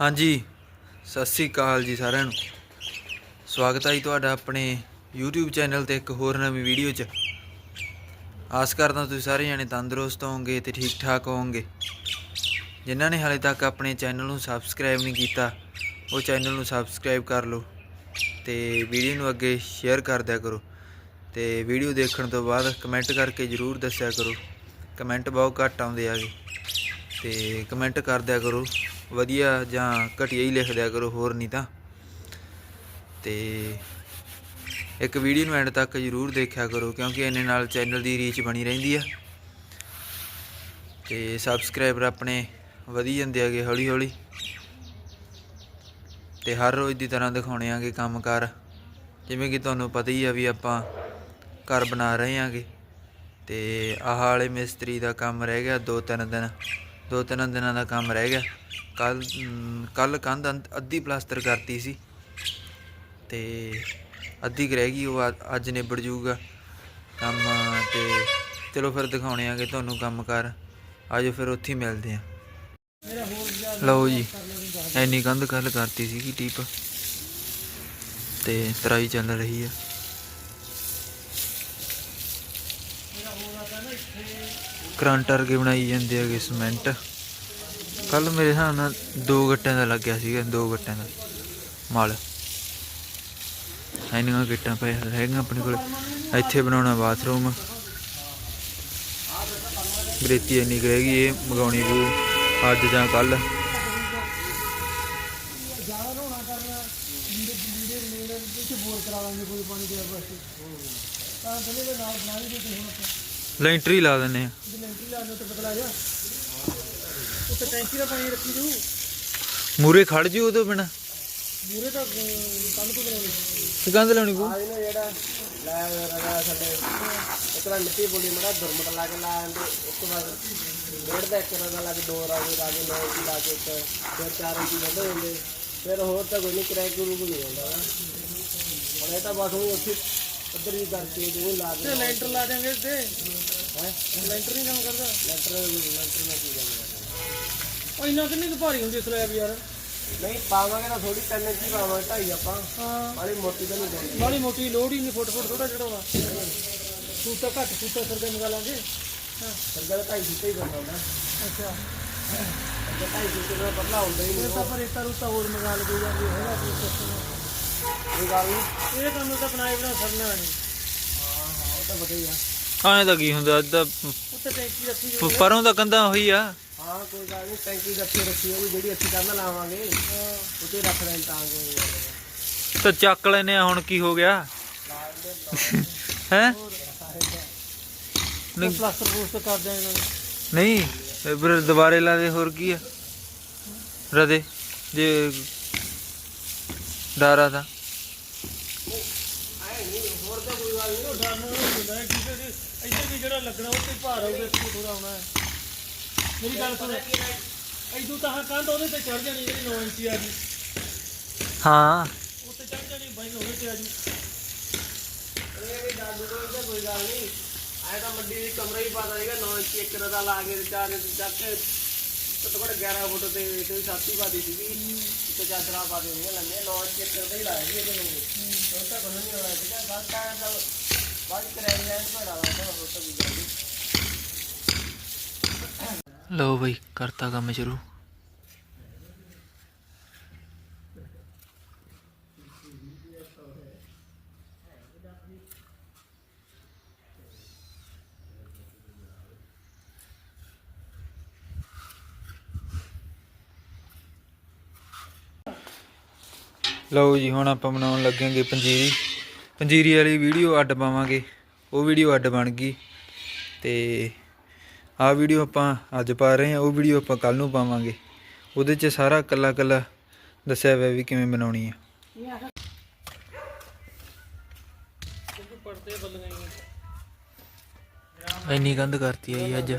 ਹਾਂਜੀ, ਸਤਿ ਸ੍ਰੀ ਅਕਾਲ ਜੀ ਸਾਰਿਆਂ ਨੂੰ। ਸਵਾਗਤ ਹੈ ਜੀ ਤੁਹਾਡਾ ਆਪਣੇ YouTube ਚੈਨਲ ਤੇ ਇੱਕ ਹੋਰ ਨਵੀਂ ਵੀਡੀਓ 'ਚ। ਆਸ ਕਰਦਾ ਤੁਸੀਂ ਸਾਰੇ ਜਣੇ ਤੰਦਰੁਸਤ ਹੋਵੋਗੇ ਤੇ ਠੀਕ ਠਾਕ ਹੋਵੋਗੇ। ਜਿਨ੍ਹਾਂ ਨੇ ਹਾਲੇ ਤੱਕ ਆਪਣੇ ਚੈਨਲ ਨੂੰ ਸਬਸਕ੍ਰਾਈਬ ਨਹੀਂ ਕੀਤਾ, ਉਹ ਚੈਨਲ ਨੂੰ ਸਬਸਕ੍ਰਾਈਬ ਕਰ ਲਓ ਤੇ ਵੀਡੀਓ ਨੂੰ ਅੱਗੇ ਸ਼ੇਅਰ ਕਰ ਦਿਆ ਕਰੋ ਤੇ ਵੀਡੀਓ ਦੇਖਣ ਤੋਂ ਬਾਅਦ ਕਮੈਂਟ ਕਰਕੇ ਜਰੂਰ ਦੱਸਿਆ ਕਰੋ। ਕਮੈਂਟ ਬਹੁਤ ਘੱਟ ਆਉਂਦੇ ਆਗੇ ਤੇ ਕਮੈਂਟ ਕਰ ਦਿਆ ਕਰੋ। ਵਧੀਆ ਜਾਂ ਘਟੀਆ ਹੀ ਲਿਖ ਦਿਆ ਕਰੋ, ਹੋਰ ਨਹੀਂ ਤਾਂ। ਤੇ ਇੱਕ ਵੀਡੀਓ ਨੂੰ ਐਂਡ ਤੱਕ ਜਰੂਰ ਦੇਖਿਆ ਕਰੋ, ਕਿਉਂਕਿ ਇਹਨੇ ਨਾਲ ਚੈਨਲ ਦੀ ਰੀਚ ਬਣੀ ਰਹਿੰਦੀ ਆ। ਤੇ ਸਬਸਕ੍ਰਾਈਬਰ ਆਪਣੇ ਵਧੀ ਜਾਂਦੇ ਆਗੇ ਹੌਲੀ ਹੌਲੀ ਤੇ ਹਰ ਰੋਜ਼ ਦੀ ਤਰ੍ਹਾਂ ਦਿਖਾਉਣੇ ਆਗੇ ਕੰਮਕਾਰ। ਜਿਵੇਂ ਕਿ ਤੁਹਾਨੂੰ ਪਤਾ ਹੀ ਆ ਵੀ ਆਪਾਂ ਘਰ ਬਣਾ ਰਹੇ ਆਂਗੇ। ਤੇ ਆਹ ਵਾਲੇ ਮਿਸਤਰੀ ਦਾ ਕੰਮ ਰਹਿ ਗਿਆ ਦੋ ਤਿੰਨ ਦਿਨ। ਦੋ ਤਿੰਨ ਦਿਨਾਂ ਦਾ ਕੰਮ ਰਹਿ ਗਿਆ। ਕੱਲ ਕੱਲ ਕੰਧ ਅੱਧੀ ਪਲਾਸਟਰ ਕਰਤੀ ਸੀ। ਤੇ ਅੱਧੀ ਕੁ ਰਹਿ ਗਈ, ਉਹ ਅੱਜ- ਨਿਬੜ ਜਾਊਗਾ ਕੰਮ ਤੇ। ਚਲੋ ਫਿਰ ਦਿਖਾਉਣੇ ਆਗੇ ਤੁਹਾਨੂੰ ਕੰਮ ਕਰ। ਆਜੋ ਫਿਰ ਉੱਥੇ ਮਿਲਦੇ ਆ। ਲਓ ਜੀ ਐਨੀ ਕੰਧ ਕੱਲ ਕਰਤੀ ਸੀਗੀ ਟੀਪ ਤੇ ਤਰਾਈ ਚੱਲ ਰਹੀ ਆ। ਕਰੰਟ ਵਰਗੇ ਬਣਾਈ ਜਾਂਦੇ ਹੈਗੇ ਸੀਮੈਂਟ ਕੱਲ ਮੇਰੇ ਹਿਸਾਬ ਨਾਲ ਦੋ ਗੱਟਿਆਂ ਦਾ ਲੱਗਿਆ ਸੀਗਾ, ਦੋ ਗੱਟਿਆਂ ਦਾ ਮਾਲ। ਐਨੀਆਂ ਗਿੱਟਾਂ ਪਏ ਹੈਗੀਆਂ ਆਪਣੇ ਕੋਲ। ਇੱਥੇ ਬਣਾਉਣਾ ਬਾਥਰੂਮ ਗਰੇਤੀ ਇੰਨੀ ਕੁ ਗਈ ਇਹ ਮਗਾਉਣੀ ਪਊ ਅੱਜ ਜਾਂ ਕੱਲ ਲੈਂਟਰੀ ਲਾ ਦਿੰਨੇ ਆ। ਉੱਤੇ ਟੈਂਕੀ ਦਾ ਪਾਣੀ ਰੱਖੀ ਜੂ ਮੂਰੇ ਖੜ ਜੂ ਉਹਦੇ ਬਿਨਾ। ਮੂਰੇ ਤਾਂ ਕੰਨ ਤੋਂ ਬਣਾਉਣੀ ਕੰਧ ਲਾਉਣੀ ਪਊ। ਆ ਇਹਨਾਂ ਜਿਹੜਾ ਲੈ ਰਗਾ ਸਾਡੇ ਇਤਨਾ ਮਿੱਟੀ ਬੋਲੀ ਮੜਾ ਦੁਰਮਟ ਲਾ ਕੇ ਲਾ ਆਂਦੇ ਉਸ ਤੋਂ ਬਾਅਦ ਡੇਢ ਦਾ ਇੱਕ ਰਗਾ ਲਾ ਕੇ ਦੋ ਰਾਗੇ ਰਾਗੇ ਨੌ ਇੰਚੀ ਲਾ ਕੇ ਇੱਕ ਫਿਰ ਚਾਰ ਇੰਚੀ ਵੱਧ ਹੁੰਦੇ ਫਿਰ ਹੋਰ ਤਾਂ ਕੋਈ ਨਹੀਂ ਕਿਰਾਏ ਵੀ ਨਹੀਂ ਹੁੰਦਾ। ਹੁਣ ਇਹ ਤਾਂ ਬਸ ਉਹ ਉੱਥੇ ਉੱਧਰ ਹੀ ਕਰਕੇ ਜੋ ਲਾ ਕੇ ਲੈਂਟਰ ਲਾ ਦੇਾਂਗੇ ਤੇ ਹੈ? ਲੈਂਟਰ ਨਹੀਂ ਕੰਮ ਕਰਦਾ। ਲੈਂਟਰ ਲੈਂਟਰ ਨਾਲ ਕੀ ਕਰਨਾ ਉਹ ਇੰਨਾ ਕਿੰਨੀ ਭਾਰੀ ਹੁੰਦੀ ਸਲੈਬ ਯਾਰ? ਨਹੀਂ ਪਾਵਾਂਗੇ ਤਾਂ ਥੋੜੀ ਤਿੰਨ ਇੰਚੀ ਪਾਵਾਂਗੇ ਢਾਈ ਆਪਾਂ। ਹਾਂ। ਬਾਲੀ ਮੋਟੀ ਤਾਂ ਨਹੀਂ ਪਾਉਣੀ ਬਾਲੀ ਮੋਟੀ ਲੋੜ ਹੀ ਨਹੀਂ ਫੁੱਟ ਫੁੱਟ ਥੋੜਾ ਚੜਾਉਣਾ। ਸੂਤਾ ਘੱਟ ਸੂਤਾ ਸਰਗਾ ਨਿਕਾਲਾਂਗੇ ਹਾਂ। ਸਰਗਾ ਤਾਂ ਢਾਈ ਸੂਤਾ ਹੀ ਕਰਨਾ ਹੁੰਦਾ। ਅੱਛਾ। ਸਰਗਾ ਢਾਈ ਸੂਤੇ ਦਾ ਪਤਲਾ ਹੁੰਦਾ ਹੀ ਨਹੀਂ। ਤਾਂ ਪਰ ਰੇਤਾ ਰੂਤਾ ਹੋਰ ਮੰਗਾ ਲਗੇ ਜਾਂਦੀ ਹੈਗਾ ਕੋਈ ਸਿਸਟਮ ਇਹ ਗੱਲ ਨਹੀਂ ਇਹ ਕੰਮ ਤਾਂ ਬਣਾਏ ਬਣਾ ਸਰਨਾ ਨਹੀਂ ਹਾਂ ਹਾਂ ਉਹ ਤਾਂ ਵਧੀਆ ਐਂ ਤਾਂ ਕੀ ਹੁੰਦਾ ਅੱਧਾ ਉੱਤੇ ਟੈਂਕੀ ਰੱਖੀ ਪ- ਪਰੋਂ ਤਾਂ ਕੰਧਾਂ ਹੋਈ ਆ। ਹਾਂ ਕੋਈ ਗੱਲ ਨਹੀਂ ਟੈਂਕੀ ਰੱਖੀ ਰੱਖੀ ਉਹ ਜਿਹੜੀ ਅੱਛੀ ਕਰਨਾ ਲਾਵਾਂਗੇ ਉੱਤੇ ਰੱਖ ਲੈਣ ਤਾਂ ਕੋਈ ਤਾਂ ਚੱਕ ਲੈਨੇ ਆ ਹੁਣ ਕੀ ਹੋ ਗਿਆ? ਹੈ? ਨਹੀਂ। ਪਲਾਸਟਰ ਪੂਸਟਰ ਕਰ ਦਿਆਂ ਇਹਨਾਂ ਨੂੰ ਨਹੀਂ ਇਹ ਫਿਰ ਦੁਬਾਰੇ ਲਾ ਦੇ ਹੋਰ ਕੀ ਆ? ਰਦੇ ਜੇ ਡਾਰਾ ਦਾ ਆਏ ਨਹੀਂ ਹੋਰ ਤਾਂ ਹੁੰਦਾ ਹੈ ਕਿ ਇੱਥੇ ਵੀ ਜਿਹੜਾ ਲੱਗਣਾ ਉਹ ਤੇ ਭਾਰ ਆਊਗਾ ਇੱਥੇ ਥੋੜਾ ਆਉਣਾ ਹੈ। ਮੇਰੀ ਗੱਲ ਸੁਣ। ਐਦੂ ਤਾਂ ਕੰਧ ਉਹਦੇ ਤੇ ਚੜ ਜਾਣੀ ਜਿਹੜੀ 9 ਇੰਚੀ ਆ ਜੀ। ਹਾਂ। ਉੱਤੇ ਚੜ ਜਾਣੀ ਬਾਈ ਉਹਦੇ ਤੇ ਆ ਜੀ। ਇਹ ਵੀ ਡਰ ਕੋਈ ਕੋਈ ਗੱਲ ਨਹੀਂ। ਆਏ ਤਾਂ ਮੰਡੀ ਦੀ ਕਮਰਾ ਹੀ ਪਾਦਾ ਸੀਗਾ 9 ਇੰਚੀ ਇੱਕ ਰਦਾ ਲਾ ਕੇ ਤੇ 4 ਇੰਚ ਚੱਕ ਘੱਟੋ ਘੱਟ 11 ਫੁੱਟ ਤੇ ਤੇ ਛਾਤੀ ਪਾਦੀ ਸੀਗੀ। ਤੇ ਚਾਦਰਾਂ ਪਾ ਦੇ ਹੋਈਆਂ ਲੰਮੇ 9 ਇੰਚੀ ਇੱਕ ਰਦਾ ਹੀ ਲਾਇਆ ਸੀ ਇਹਦੇ ਨੂੰ ਉਹ ਤਾਂ ਕੋਈ ਨਹੀਂ ਹੋਇਆ ਸੀਗਾ। ਗੱਲ ਤਾਂ ਤਾਂ ਲਓ ਬਈ ਕਰਤਾ ਕੰਮ ਸ਼ੁਰੂ। ਲਓ ਜੀ ਹੁਣ ਆਪਾਂ ਬਣਾਉਣ ਲੱਗਾਂਗੇ ਪੰਜੀਰੀ। ਪੰਜੀਰੀ ਵਾਲੀ ਵੀਡੀਓ ਅੱਡ ਪਾਵਾਂਗੇ। ਉਹ ਵੀਡੀਓ ਅੱਡ ਬਣ ਗਈ। ਤੇ ਆਹ ਵੀਡੀਓ ਆਪਾਂ ਅੱਜ ਪਾ ਰਹੇ ਹਾਂ। ਉਹ ਵੀਡੀਓ ਆਪਾਂ ਕੱਲ ਨੂੰ ਪਾਵਾਂਗੇ। ਉਹਦੇ 'ਚ ਸਾਰਾ ਕੱਲਾ ਕੱਲਾ ਦੱਸਿਆ ਹੋਇਆ ਵੀ ਕਿਵੇਂ ਬਣਾਉਣੀ ਆ। ਇੰਨੀ ਗੰਦ ਕਰਤੀ ਆਈ ਅੱਜ।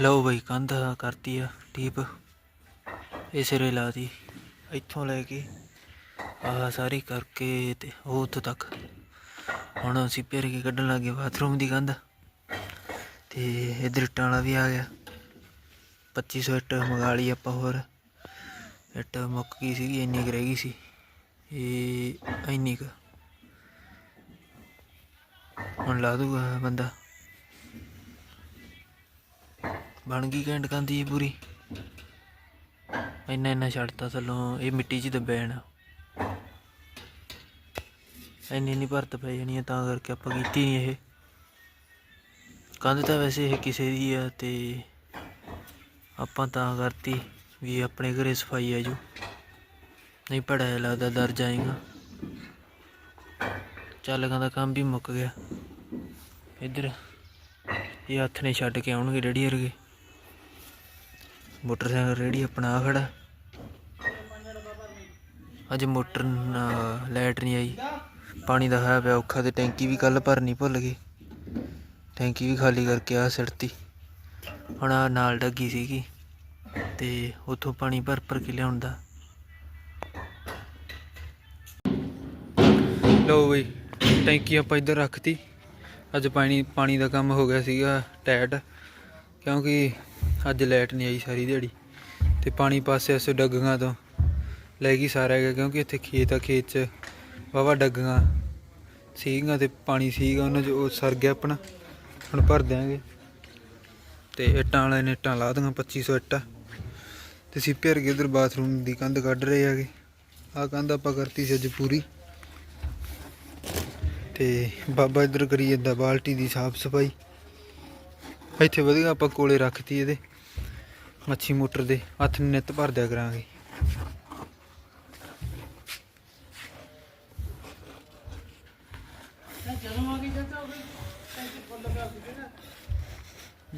ਲਓ ਬਈ ਕੰਧ ਕਰਤੀ ਆ ਟੀਪ ਇਹ ਸਿਰੇ ਲਾਤੀ ਇੱਥੋਂ ਲੈ ਕੇ ਆਹ ਸਾਰੀ ਕਰਕੇ ਤੇ ਉਹ ਉੱਥੋਂ ਤੱਕ। ਹੁਣ ਅਸੀਂ ਭੇਰ ਕੇ ਕੱਢਣ ਲੱਗੇ ਬਾਥਰੂਮ ਦੀ ਕੰਧ। ਤੇ ਇਧਰ ਇੱਟਾਂ ਵਾਲਾ ਵੀ ਆ ਗਿਆ। 2500 ਇੱਟ ਮੰਗਾ ਲਈ ਆਪਾਂ ਹੋਰ। ਇੱਟ ਮੁੱਕ ਗਈ ਸੀਗੀ, ਇੰਨੀ ਕੁ ਰਹਿ ਗਈ ਸੀ। ਇਹ ਇੰਨੀ ਕੁ। ਹੁਣ ਲਾ ਦੂਗਾ ਬੰਦਾ। ਬਣ ਗਈ ਘੈਂਟ ਕੰਦੀ ਇਹ ਪੂਰੀ। ਇੰਨਾ ਇੰਨਾ ਛੱਡਤਾ ਥੱਲੋਂ, ਇਹ ਮਿੱਟੀ 'ਚ ਦੱਬਿਆ ਜਾਣਾ। ਇੰਨੀ ਨਹੀਂ ਭਰਤ ਪੈ ਜਾਣੀ ਹੈ ਤਾਂ ਕਰਕੇ ਆਪਾਂ ਕੀਤੀ ਨਹੀਂ ਇਹ। ਕੰਧ ਤਾਂ ਵੈਸੇ ਇਹ ਕਿਸੇ ਦੀ ਆ ਤੇ ਆਪਾਂ ਤਾਂ ਕਰਤੀ ਵੀ ਆਪਣੇ ਘਰੇ ਸਫ਼ਾਈ ਆ ਜੂ। ਨਹੀਂ ਪੜਾਇਆ ਲੱਗਦਾ, ਡਰ ਜਾਏਗਾ। ਚੱਲ ਦਾ ਕੰਮ ਵੀ ਮੁੱਕ ਗਿਆ। ਇੱਧਰ ਇਹ ਹੱਥ ਨੇ ਛੱਡ ਕੇ ਆਉਣਗੇ ਡੈਡੀ ਵਰਗੇ। ਮੋਟਰਸਾਈਕਲ ਰੇੜੀ ਆਪਣਾ ਆ ਖੜਾ। ਅੱਜ ਮੋਟਰ ਲਾਈਟ ਨਹੀਂ ਆਈ। ਪਾਣੀ ਦਾ ਹੈ ਪਿਆ ਔਖਾ ਤੇ ਟੈਂਕੀ ਵੀ ਕੱਲ ਭਰਨੀ ਭੁੱਲ ਗਏ ਟੈਂਕੀ ਵੀ ਖਾਲੀ ਕਰਕੇ ਆ ਸਿੱਟਤੀ ਹੁਣ ਆ ਨਾਲ ਡੱਗੀ ਸੀਗੀ ਤੇ ਉੱਥੋਂ ਪਾਣੀ ਭਰ ਭਰ ਕੇ ਲਿਆਉਣ ਦਾ। ਲਓ ਬਈ, ਟੈਂਕੀ ਆਪਾਂ ਇੱਧਰ ਰੱਖਤੀ। ਅੱਜ ਪਾਣੀ ਪਾਣੀ ਦਾ ਕੰਮ ਹੋ ਗਿਆ ਸੀਗਾ ਟੈਟ ਕਿਉਂਕਿ ਅੱਜ ਲਾਈਟ ਨਹੀਂ ਆਈ ਸਾਰੀ ਦਿਹਾੜੀ ਤੇ ਪਾਣੀ ਪਾਸੇ ਅਸੇ ਡੱਗਾਂ ਤੋਂ ਲੈ ਗਈ ਸਾਰਾ ਗਿਆ ਕਿਉਂਕਿ ਇੱਥੇ ਖੇਤ ਆ, ਖੇਤ 'ਚ ਵਾਵਾ ਡੱਗਾਂ ਸੀਗੀਆਂ ਤੇ ਪਾਣੀ ਸੀਗਾ, ਉਹਨਾਂ 'ਚ ਉਹ ਸਰ ਗਿਆ ਆਪਣਾ, ਹੁਣ ਭਰ ਦਿਆਂਗੇ। ਤੇ ਇੱਟਾਂ ਵਾਲੇ ਨੇ ਇੱਟਾਂ ਲਾ ਦੀਆਂ 2500 ਇੱਟਾਂ ਤੇ ਅਸੀਂ ਭਰ ਕੇ ਉਧਰ ਬਾਥਰੂਮ ਦੀ ਕੰਧ ਕੱਢ ਰਹੇ ਹੈਗੇ। ਆਹ ਕੰਧ ਆਪਾਂ ਕਰਤੀ ਸੀ ਅੱਜ ਪੂਰੀ। ਤੇ ਬਾਬਾ ਇੱਧਰ ਕਰੀ ਜਾਂਦਾ, ਬਾਲਟੀ ਦੀ ਸਾਫ਼ ਸਫ਼ਾਈ। ਇੱਥੇ ਵਧੀਆ ਆਪਾਂ ਕੋਲੇ ਰੱਖਤੀ ਇਹਦੇ। ਮੱਛੀ ਮੋਟਰ ਦੇ ਹੱਥ ਨੂੰ ਨਿੱਤ ਭਰ ਦਿਆ ਕਰਾਂਗੇ।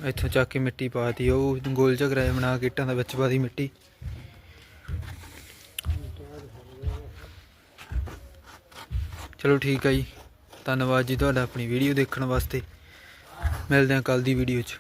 ਇੱਥੋਂ ਚੱਕ ਕੇ ਮਿੱਟੀ ਪਾਤੀ ਉਹ ਗੋਲ ਝਗਰਾ ਜਿਹਾ ਬਣਾ ਕੇ ਇੱਟਾਂ ਦਾ ਵਿੱਚ ਪਾਤੀ ਮਿੱਟੀ। ਚਲੋ ਠੀਕ ਆ ਜੀ। ਧੰਨਵਾਦ ਜੀ ਤੁਹਾਡਾ ਆਪਣੀ ਵੀਡੀਓ ਦੇਖਣ ਵਾਸਤੇ। ਮਿਲਦੇ ਹਾਂ ਕੱਲ ਦੀ ਵੀਡੀਓ 'ਚ।